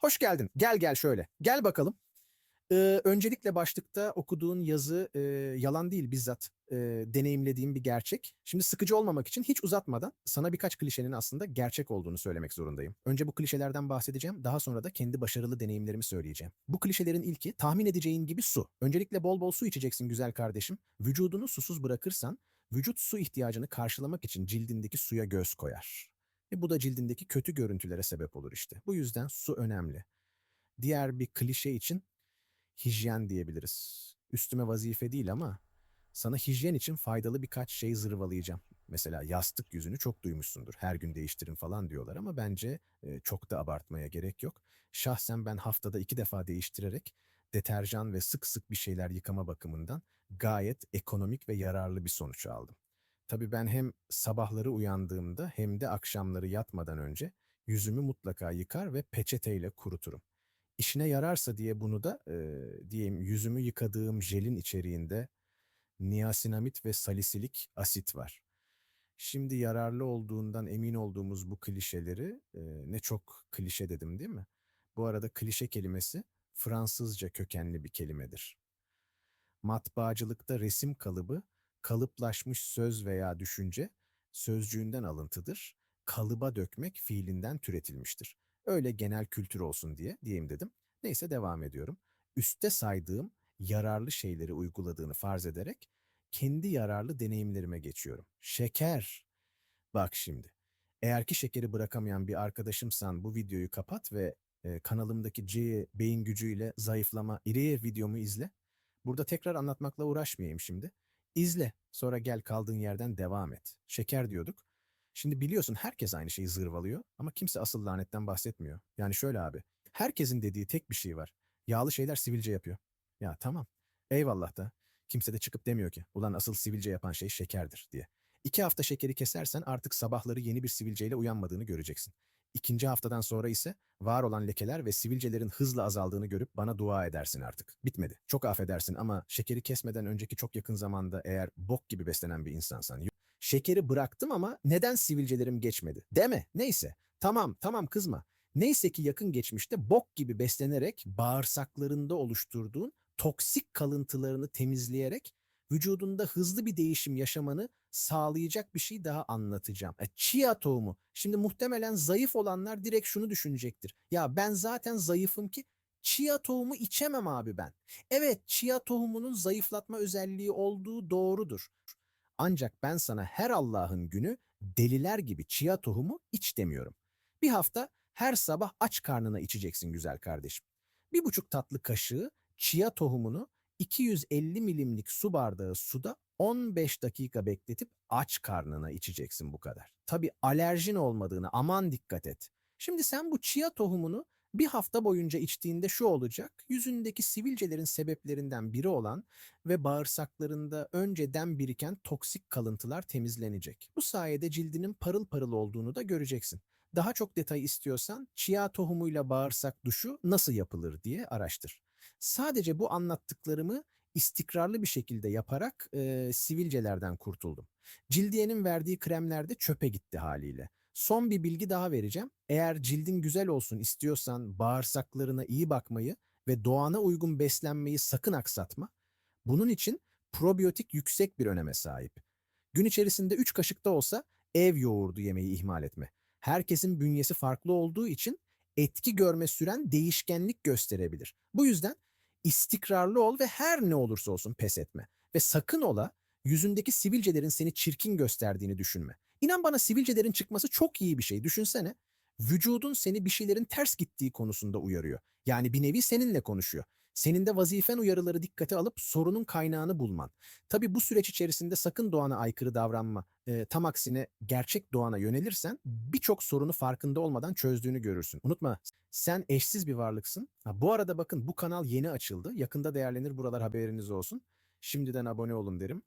Hoş geldin. Gel gel şöyle. Gel bakalım. Ee, öncelikle başlıkta okuduğun yazı e, yalan değil bizzat e, deneyimlediğim bir gerçek. Şimdi sıkıcı olmamak için hiç uzatmadan sana birkaç klişenin aslında gerçek olduğunu söylemek zorundayım. Önce bu klişelerden bahsedeceğim, daha sonra da kendi başarılı deneyimlerimi söyleyeceğim. Bu klişelerin ilki tahmin edeceğin gibi su. Öncelikle bol bol su içeceksin güzel kardeşim. Vücudunu susuz bırakırsan vücut su ihtiyacını karşılamak için cildindeki suya göz koyar. Ve bu da cildindeki kötü görüntülere sebep olur işte. Bu yüzden su önemli. Diğer bir klişe için hijyen diyebiliriz. Üstüme vazife değil ama sana hijyen için faydalı birkaç şey zırvalayacağım. Mesela yastık yüzünü çok duymuşsundur. Her gün değiştirin falan diyorlar ama bence e, çok da abartmaya gerek yok. Şahsen ben haftada iki defa değiştirerek deterjan ve sık sık bir şeyler yıkama bakımından gayet ekonomik ve yararlı bir sonuç aldım. Tabii ben hem sabahları uyandığımda hem de akşamları yatmadan önce yüzümü mutlaka yıkar ve peçeteyle kuruturum. İşine yararsa diye bunu da e, diyeyim yüzümü yıkadığım jelin içeriğinde niasinamid ve salisilik asit var. Şimdi yararlı olduğundan emin olduğumuz bu klişeleri e, ne çok klişe dedim değil mi? Bu arada klişe kelimesi Fransızca kökenli bir kelimedir. Matbaacılıkta resim kalıbı kalıplaşmış söz veya düşünce sözcüğünden alıntıdır. Kalıba dökmek fiilinden türetilmiştir. Öyle genel kültür olsun diye diyeyim dedim. Neyse devam ediyorum. Üste saydığım yararlı şeyleri uyguladığını farz ederek kendi yararlı deneyimlerime geçiyorum. Şeker. Bak şimdi. Eğer ki şekeri bırakamayan bir arkadaşımsan bu videoyu kapat ve e, kanalımdaki C beyin gücüyle zayıflama iriye videomu izle. Burada tekrar anlatmakla uğraşmayayım şimdi. İzle. Sonra gel kaldığın yerden devam et. Şeker diyorduk. Şimdi biliyorsun herkes aynı şeyi zırvalıyor ama kimse asıl lanetten bahsetmiyor. Yani şöyle abi. Herkesin dediği tek bir şey var. Yağlı şeyler sivilce yapıyor. Ya tamam. Eyvallah da. Kimse de çıkıp demiyor ki ulan asıl sivilce yapan şey şekerdir diye. İki hafta şekeri kesersen artık sabahları yeni bir sivilceyle uyanmadığını göreceksin. İkinci haftadan sonra ise var olan lekeler ve sivilcelerin hızla azaldığını görüp bana dua edersin artık. Bitmedi. Çok affedersin ama şekeri kesmeden önceki çok yakın zamanda eğer bok gibi beslenen bir insansan Şekeri bıraktım ama neden sivilcelerim geçmedi? Deme. Neyse. Tamam, tamam kızma. Neyse ki yakın geçmişte bok gibi beslenerek bağırsaklarında oluşturduğun toksik kalıntılarını temizleyerek vücudunda hızlı bir değişim yaşamanı sağlayacak bir şey daha anlatacağım. E, chia tohumu. Şimdi muhtemelen zayıf olanlar direkt şunu düşünecektir. Ya ben zaten zayıfım ki chia tohumu içemem abi ben. Evet chia tohumunun zayıflatma özelliği olduğu doğrudur. Ancak ben sana her Allah'ın günü deliler gibi chia tohumu iç demiyorum. Bir hafta her sabah aç karnına içeceksin güzel kardeşim. Bir buçuk tatlı kaşığı chia tohumunu 250 milimlik su bardağı suda 15 dakika bekletip aç karnına içeceksin bu kadar. Tabi alerjin olmadığını aman dikkat et. Şimdi sen bu chia tohumunu bir hafta boyunca içtiğinde şu olacak, yüzündeki sivilcelerin sebeplerinden biri olan ve bağırsaklarında önceden biriken toksik kalıntılar temizlenecek. Bu sayede cildinin parıl parıl olduğunu da göreceksin. Daha çok detay istiyorsan chia tohumuyla bağırsak duşu nasıl yapılır diye araştır. Sadece bu anlattıklarımı istikrarlı bir şekilde yaparak e, sivilcelerden kurtuldum. Cildiyenin verdiği kremler de çöpe gitti haliyle. Son bir bilgi daha vereceğim. Eğer cildin güzel olsun istiyorsan bağırsaklarına iyi bakmayı ve doğana uygun beslenmeyi sakın aksatma. Bunun için probiyotik yüksek bir öneme sahip. Gün içerisinde 3 kaşık da olsa ev yoğurdu yemeyi ihmal etme. Herkesin bünyesi farklı olduğu için etki görme süren değişkenlik gösterebilir. Bu yüzden istikrarlı ol ve her ne olursa olsun pes etme. Ve sakın ola yüzündeki sivilcelerin seni çirkin gösterdiğini düşünme. İnan bana sivilcelerin çıkması çok iyi bir şey. Düşünsene. Vücudun seni bir şeylerin ters gittiği konusunda uyarıyor. Yani bir nevi seninle konuşuyor. Senin de vazifen uyarıları dikkate alıp sorunun kaynağını bulman. Tabi bu süreç içerisinde sakın doğana aykırı davranma. E, tam aksine gerçek doğana yönelirsen birçok sorunu farkında olmadan çözdüğünü görürsün. Unutma sen eşsiz bir varlıksın. Ha, bu arada bakın bu kanal yeni açıldı. Yakında değerlenir buralar haberiniz olsun. Şimdiden abone olun derim.